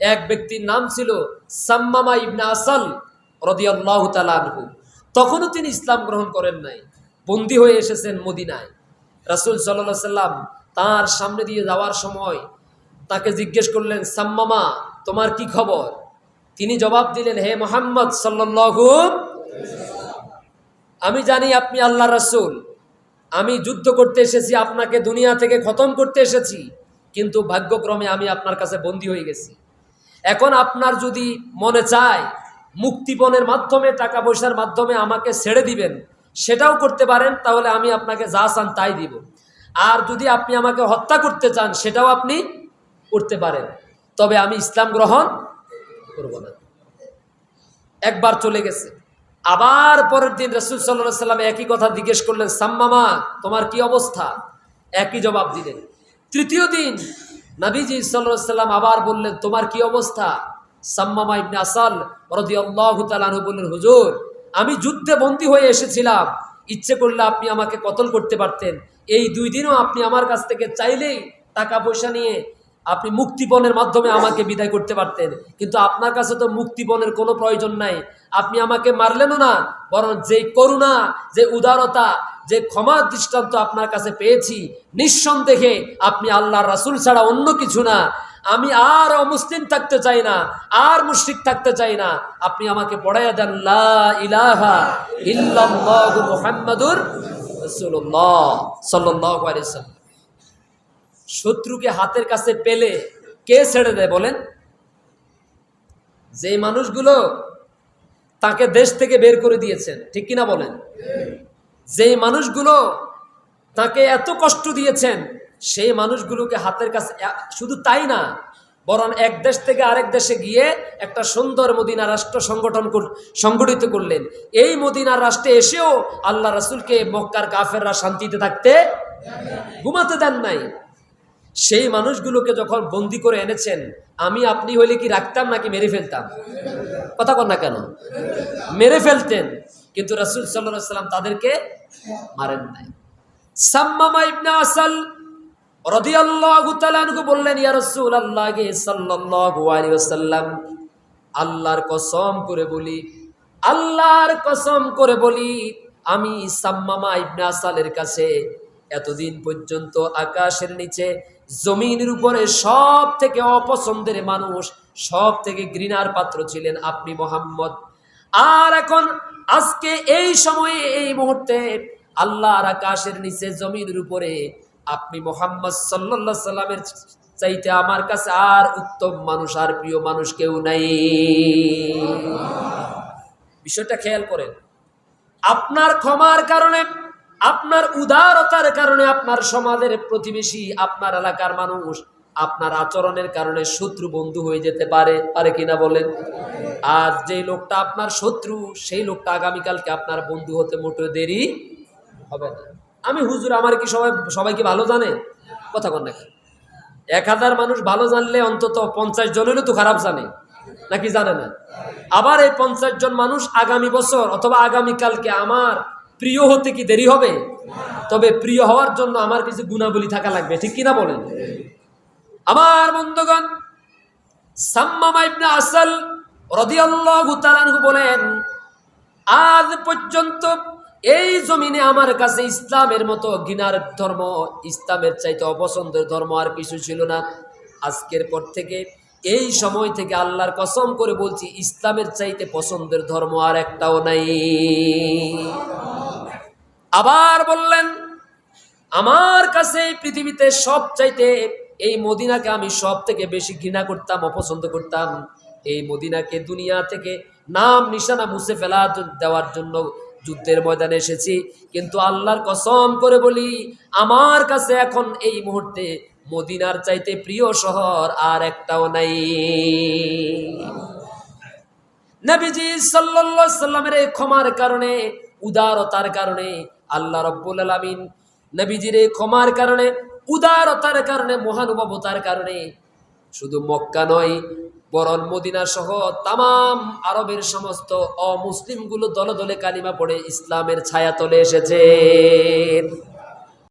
এক ব্যক্তির নাম ছিল সাম্মামা ইবনা আসাল রদিয়াল্লাহ তালানহু তখনও তিনি ইসলাম গ্রহণ করেন নাই, বন্দী হয়ে এসেছেন মদিনায়। রাসুল সাল্লাহ সাল্লাম তার সামনে দিয়ে যাওয়ার সময় তাকে জিজ্ঞেস করলেন, সাম্মামা, তোমার কি খবর? তিনি জবাব দিলেন, হে মোহাম্মদ সাল্লাল্লাহু আমি জানি আপনি আল্লাহ রাসূল। আমি যুদ্ধ করতে এসেছি, আপনাকে দুনিয়া থেকে খতম করতে এসেছি, কিন্তু ভাগ্যক্রমে আমি আপনার কাছে বন্দী হয়ে গেছি। এখন আপনার যদি মনে চায়, মুক্তিপণের মাধ্যমে, টাকা পয়সার মাধ্যমে আমাকে ছেড়ে দিবেন, সেটাও করতে পারেন, তাহলে আমি আপনাকে যা চান তাই দিব। আর যদি আপনি আমাকে হত্যা করতে চান, সেটাও আপনি করতে পারেন। তবে আমি ইসলাম গ্রহণ করব না। একবার চলে গেছে। আবার পরের দিন রসুল সাল্লাহ সাল্লাম একই কথা জিজ্ঞেস করলেন, সাম্মামা, তোমার কি অবস্থা? একই জবাব দিলেন। তৃতীয় দিন নাবিজি সাল্লাম আবার বললেন, তোমার কি অবস্থা? সাম্মামা ইবনে আসাল রদি আল্লাহ তালু বললেন, হুজুর, আমি যুদ্ধে বন্দী হয়ে এসেছিলাম। ইচ্ছে করলে আপনি আমাকে কতল করতে পারতেন। এই দুই দিনও আপনি আমার কাছ থেকে চাইলেই টাকা পয়সা নিয়ে আপনি মুক্তিপণের মাধ্যমে আমাকে বিদায় করতে পারতেন। কিন্তু আপনার কাছে তো মুক্তিপণের কোনো প্রয়োজন নাই। আপনি আমাকে মারলেনও না, বরং যে করুণা, যে উদারতা, যে ক্ষমা দৃষ্টান্ত আপনার কাছে পেয়েছি, নিঃসন্দেহে আপনি আল্লাহ রাসুল ছাড়া অন্য কিছু না। আমি আর অমুসলিম থাকতে চাই না, আর মুশরিক থাকতে চাই না। আপনি আমাকে পড়াইয়া দেন ইলাহা আলাইহি ওয়াসাল্লাম শত্রুকে হাতের কাছে পেলে কে ছেড়ে দেয় বলেন? যে মানুষগুলো তাকে দেশ থেকে বের করে দিয়েছেন, ঠিক কিনা বলেন? যেই মানুষগুলো তাকে এত কষ্ট দিয়েছেন, সেই মানুষগুলোকে হাতের কাছে শুধু তাই না, বরং এক দেশ থেকে আরেক দেশে গিয়ে একটা সুন্দর মদিনা রাষ্ট্র সংগঠন সংগঠিত করলেন। এই মদিনা রাষ্ট্রে এসেও আল্লাহ রাসুলকে মক্কার কাফেররা শান্তিতে থাকতে ঘুমাতে দেন নাই। সেই মানুষগুলোকে যখন বন্দি করে এনেছেন, আমি আপনি হইলে কি রাখতাম নাকি মেরে ফেলতাম? কথা কন না কেন? মেরে ফেলতেন, কিন্তু রাসুল সাল্লাহ সাল্লাম তাদেরকে মারেন নাই। সাম্মামা ইবনে আসাল রাদিয়াল্লাহু বললেন, ইয়া রাসূলুল্লাহ সাল্লাল্লাহু আলাইহি ওয়াসাল্লাম, আল্লাহর কসম করে বলি, আল্লাহর কসম করে বলি, আমি সাম্মামা ইবনে আসালের কাছে এতদিন পর্যন্ত আকাশের নিচে জমিনের উপরে সব থেকে অপছন্দের মানুষ সব থেকে ঘৃণার পাত্র ছিলেন আপনি মোহাম্মদ। আর এখন আজকে এই সময়ে, এই মুহূর্তে আল্লাহর আকাশের নিচে জমিনের উপরে আপনি মোহাম্মদ সাল্লাহ সাল্লামের চাইতে আমার কাছে আর উত্তম মানুষ, আর প্রিয় মানুষ কেউ নাই। বিষয়টা খেয়াল করেন। আপনার ক্ষমার কারণে আপনার উদারতার কারণে আপনার সমাজের প্রতিবেশী, আপনার এলাকার মানুষ, আপনার আচরণের কারণে শত্রু বন্ধু হয়ে যেতে পারে। পারে কিনা বলেন? আর যে লোকটা আপনার শত্রু, সেই লোকটা আগামীকালকে আপনার বন্ধু হতে মোটো দেরি হবে না। আমি হুজুর, আমার কি সবাই সবাই কি ভালো জানে? কথা কন নাকি? এক হাজার মানুষ ভালো জানলে অন্তত পঞ্চাশ জনেরও তো খারাপ জানে। নাকি জানে না? আবার এই পঞ্চাশ জন মানুষ আগামী বছর অথবা আগামীকালকে আমার প্রিয় হতে কি দেরি হবে? তবে প্রিয় হওয়ার জন্য আমার কিছু গুণাবলী থাকা লাগবে, ঠিক কিনা বলেন? আমার বন্ধুগণ, সাম্মামা ইবনে আসাল রাদিয়াল্লাহু তাআলা বলেন, আজ পর্যন্ত এই জমিনে আমার কাছে ইসলামের মতো ঘৃণার ধর্ম, ইসলামের চাইতে অপছন্দের ধর্ম আর কিছু ছিল না। আজকের পর থেকে, এই সময় থেকে আল্লাহর কসম করে বলছি, ইসলামের চাইতে পছন্দের ধর্ম আর একটাও নাই। আবার বললেন, আমার কাছে এই পৃথিবীতে সব চাইতে এই মদিনাকে আমি সব থেকে বেশি ঘৃণা করতাম, অপছন্দ করতাম, এই মদিনাকে দুনিয়া থেকে নাম নিশানা মুছে ফেলা দেওয়ার জন্য যুদ্ধের ময়দানে এসেছি। কিন্তু আল্লাহর কসম করে বলি, আমার কাছে এখন এই মুহূর্তে মদিনার চাইতে প্রিয় শহর আর একটাও নাই। নবীজি সাল্লাল্লাহু সাল্লামের এই ক্ষমার কারণে উদারতার কারণে, আল্লাহ রব্বুল আলমিন নবীজির ক্ষমার কারণে, উদারতার কারণে, মহানুভবতার কারণে শুধু মক্কা নয় বরণ মদিনা সহ তাম আরবের সমস্ত অমুসলিমগুলো দলে দলে কালিমা পড়ে ইসলামের ছায়া তলে এসেছে